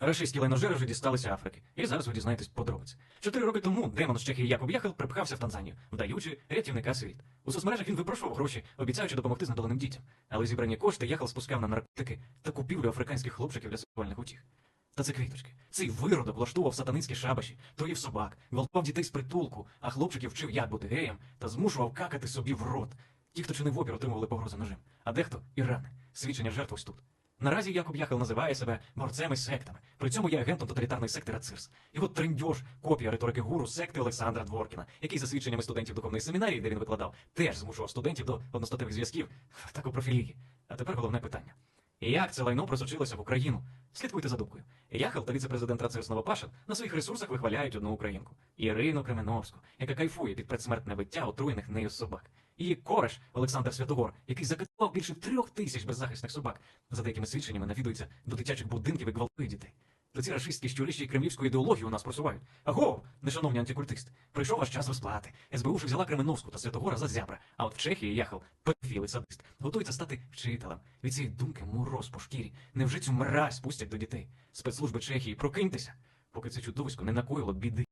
Рашистські лайножери вже дісталися Африки, і зараз ви дізнаєтесь подробиці. Чотири роки тому демон з Чехії Якоб Яхел припхався в Танзанію, вдаючи рятівника світ. У соцмережах він випрошував гроші, обіцяючи допомогти знедоленим дітям. Але зібрані кошти Яхел спускав на наркотики та купівлю африканських хлопчиків для сексуальних утіх. Та це квіточки. Цей виродок влаштовував сатанинські шабаші, тоїв собак, гвалтував дітей з притулку, а хлопчиків вчив, як бути геєм, та змушував какати собі в рот. Ті, хто чинив опір, отримували погрози ножем, а дехто і рани. Свідчення жертв ось тут. Наразі Якоб Яхел називає себе борцем із сектами. При цьому є агентом тоталітарної секти Рацирс. Його трендьож, копія риторики гуру секти Олександра Дворкіна, який за свідченнями студентів духовної семінарії, де він викладав, теж змушував студентів до одностатевих зв'язків та копрофілії. А тепер головне питання. Як це лайно просочилося в Україну? Слідкуйте за думкою. Яхел та віце-президент Рацирс Новопашин на своїх ресурсах вихваляють одну українку Ірину Кременовську, яка кайфує під предсмертне биття отруєних нею собак. Її кореш Олександр Святогор, який закатував більше трьох тисяч беззахисних собак, за деякими свідченнями навідується до дитячих будинків і гвалтує дітей. То ці рашистські щурищі і кремлівську ідеологію у нас просувають. Аго, нешановні антикультисти, прийшов ваш час розплати. СБУ ж взяла Кременовську та Святогора за зябра, а от в Чехії Яхел, педофіл і садист, готується стати вчителем. Від цієї думки мороз по шкірі. Невже цю мразь пустять до дітей? Спецслужби Чехії, прокиньтеся, поки це чудовисько не накоїло біди.